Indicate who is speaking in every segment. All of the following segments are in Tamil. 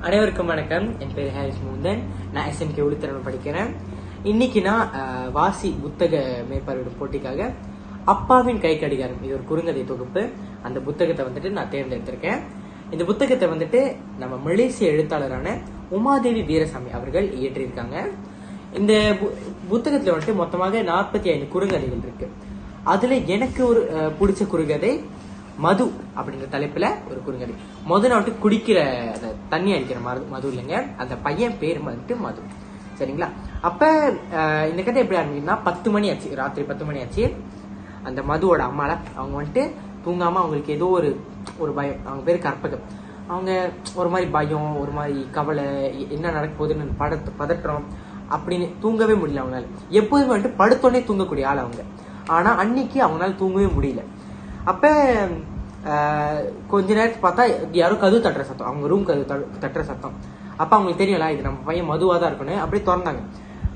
Speaker 1: அனைவருக்கும் வணக்கம். என் பேர் ஹாரிஸ் மூந்தன். நான் எஸ்எம்கே ஒளித்திறன் படிக்கிறேன். இன்னைக்கு நான் வாசி புத்தக மேற்பார்வையிடும் போட்டிக்காக அப்பாவின் கை கடிகாரம் இது ஒரு குறுங்கதை தொகுப்பு. அந்த புத்தகத்தை வந்துட்டு நான் தேர்ந்தெடுத்திருக்கேன். இந்த புத்தகத்தை வந்துட்டு நம்ம மலேசிய எழுத்தாளரான உமாதேவி வீரசாமி அவர்கள் இயற்றியிருக்காங்க. இந்த பு- வந்துட்டு மொத்தமாக நாற்பத்தி ஐந்து குறுங்கதைகள் இருக்கு. அதுல எனக்கு ஒரு பிடிச்ச குறுங்கதை மது அப்படின்ற தலைப்புல ஒரு குறுங்கதை. மது நான் வந்துட்டு குடிக்கிற அந்த தண்ணி அடிக்கிற மது மது இல்லைங்க. அந்த பையன் பேர் வந்துட்டு மது. சரிங்களா? அப்ப இந்த கதை எப்படி ஆரம்பிக்குன்னா பத்து மணி ஆச்சு. ராத்திரி பத்து மணி ஆச்சு. அந்த மதுவோட அம்மால அவங்க வந்துட்டு தூங்காம அவங்களுக்கு ஏதோ ஒரு ஒரு பயம். அவங்க பேர் கற்பகம் அவங்க ஒரு மாதிரி பயம் ஒரு மாதிரி கவலை என்ன நடக்க போகுதுன்னு படத்து பதற்றம் அப்படின்னு தூங்கவே முடியல அவங்களால. எப்போதுமே வந்துட்டு படுத்தோடனே தூங்கக்கூடிய ஆள் அவங்க. ஆனா அன்னைக்கு அவங்களால தூங்கவே முடியல. அப்ப கொஞ்ச நேரத்துக்கு பார்த்தா யாரோ கதவு தட்டுற சத்தம். அவங்க ரூம் கதவு தட்டுற சத்தம். அப்ப அவங்களுக்கு தெரியல இது நம்ம பையன் மதுவா தான் இருக்கணும். அப்படியே திறந்தாங்க.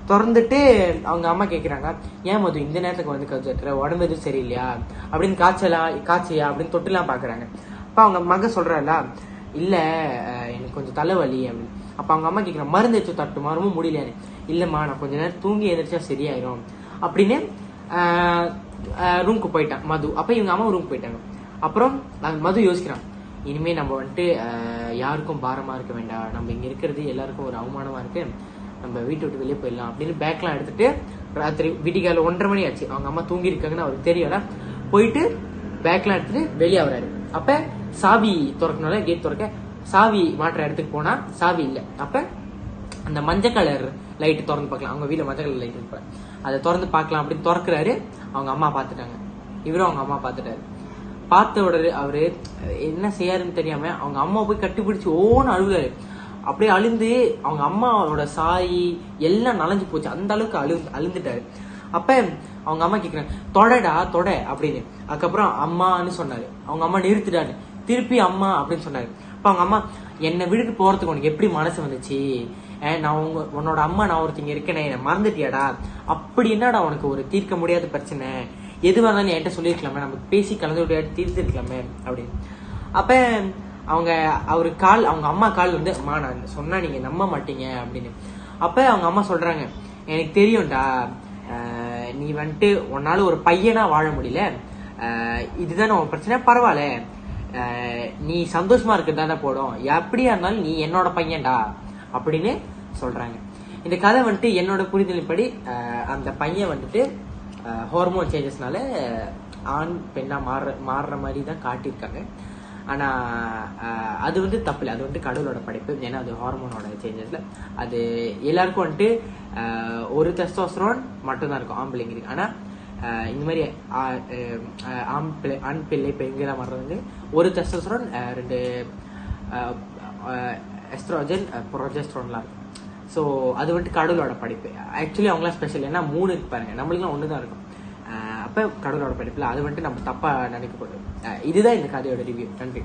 Speaker 1: திறந்துட்டு அவங்க அம்மா கேட்குறாங்க ஏன் மது இந்த நேரத்துக்கு வந்து கதவு தட்டுற? உடம்பு எதுவும் சரியில்லையா? அப்படின்னு காய்ச்சலா காய்ச்சியா அப்படின்னு தொட்டுலாம் பாக்குறாங்க. அப்ப அவங்க மக சொல்கிறாளா இல்ல எனக்கு கொஞ்சம் தலைவலி. அப்படின்னு. அப்ப அவங்க அம்மா கேக்குறாங்க மருந்து வச்சு தட்டுமா ரொம்ப முடியலையானு இல்லம்மா நான் கொஞ்ச நேரம் தூங்கி எந்திரிச்சா சரியாயிரும். அப்படின்னு ரூம்க்கு போயிட்டான் மது. அப்ப இவங்க அம்மா ரூம்க்கு போயிட்டாங்க. அப்புறம் மது யோசிக்கிறான். இனிமே நம்ம வந்துட்டு யாருக்கும் பாரமா இருக்க வேண்டாம். நம்ம இங்க இருக்கிறது எல்லாருக்கும் ஒரு அவமானமா இருக்கு. நம்ம வீட்டை விட்டு வெளியே போயிடலாம் அப்படின்னு பேக்லாம் எடுத்துட்டு ராத்திரி விடிகால ஒன்றரை மணி ஆச்சு. அவங்க அம்மா தூங்கி இருக்காங்கன்னு அவருக்கு தெரியல போயிட்டு பேக்லாம் எடுத்துட்டு வெளியே வராரு. அப்ப சாவி திறக்கணும்ல கேட் திறக்க. சாவி மாற்ற இடத்துக்கு போனா சாவி இல்ல. அப்ப அந்த மஞ்சள் கலர் லைட் திறந்து பார்க்கலாம். அவங்க வீட்டில் மஞ்சள் கலர் லைட் இருப்பாங்க அதை திறந்து பார்க்கலாம் அப்படின்னு திறக்கிறாரு. அவங்க அம்மா பார்த்துட்டாங்க. இவரும் அவங்க அம்மா பார்த்துட்டாரு. பார்த்த உடனே அவரு என்ன செய்யாருன்னு தெரியாம அவங்க அம்மா போய் கட்டிப்பிடிச்சு ஓன்னு அழுகுறாரு. அப்படியே அழுந்து அவங்க அம்மாவோட சாய் எல்லாம் நனைஞ்சு போச்சு. அந்த அளவுக்கு அழு அழுந்துட்டாரு. அப்ப அவங்க அம்மா கேக்குறாங்க தொடடா தொட அப்படின்னு. அதுக்கப்புறம் அம்மான்னு சொன்னாரு. அவங்க அம்மா நிறுத்திட்டாரு திருப்பி அம்மா அப்படின்னு சொன்னாரு. அப்ப அவங்க அம்மா என்னை விட்டுட்டு போறதுக்கு உனக்கு எப்படி மனசு வந்துச்சு? நான் உங்க உன்னோட அம்மா நான் ஒருத்தங்க இருக்கேனே என்னை மறந்துட்டியாடா? அப்படி என்னடா உனக்கு ஒரு தீர்க்க முடியாத பிரச்சனை? எதுவாக இருந்தாலும் என்கிட்ட சொல்லியிருக்கலாமே நம்ம பேசி கலந்து விட்டு தீர்த்துருக்கலாமே அப்படின்னு. அப்ப அவங்க அவரு கால் அவங்க அம்மா கால் வந்து அம்மா நான் சொன்னா நீங்க நம்ப மாட்டீங்க அப்படின்னு. அப்ப அவங்க அம்மா சொல்றாங்க எனக்கு தெரியும்டா நீ வந்துட்டு உன்னால ஒரு பையனா வாழ முடியல. இதுதான் உன் பிரச்சனை பரவாயில்ல. நீ சந்தோஷமா இருக்கிறதா போடும் எப்படியா இருந்தாலும் நீ என்னோட பையன்டா அப்படின்னு சொல்கிறாங்க இந்த கதை வந்துட்டு என்னோட புரிதலின்படி அந்த பையன் வந்துட்டு ஹார்மோன் சேஞ்சஸ்னால ஆண் பெண்ணாக மாறுற மாறுற மாதிரி தான் காட்டியிருக்காங்க ஆனால் அது வந்து தப்பு அது வந்து கடவுளோட படைப்பு. ஏன்னா அது ஹார்மோனோட சேஞ்சஸில் அது எல்லாருக்கும் வந்துட்டு ஒரு டெஸ்டோஸ்டரோன் மட்டும்தான் இருக்கும். ஆம்பளைங்களுக்கு ஆனால் இந்த மாதிரி ஆண் பிள்ளை ஆண் பிள்ளை பெண்களாக மாறுறது வந்து ஒரு டெஸ்டோஸ்டரோன் ரெண்டு எஸ்ட்ரோஜன் ப்ரொஜெஸ்ட்ரோன்லாம் இருக்கும். ஸோ அது வந்துட்டு கடவுளோட படிப்பு. ஆக்சுவலி அவங்களாம் ஸ்பெஷல் ஏன்னா மூணு இருக்கு பாருங்க. நம்மளுக்குலாம் ஒன்று தான் இருக்கும் அப்போ கடவுளோட படிப்பில் அது வந்துட்டு நம்ம தப்பாக நினைக்கக்கூடாது. இதுதான் இந்த கதையோட ரிவ்யூ நன்றி.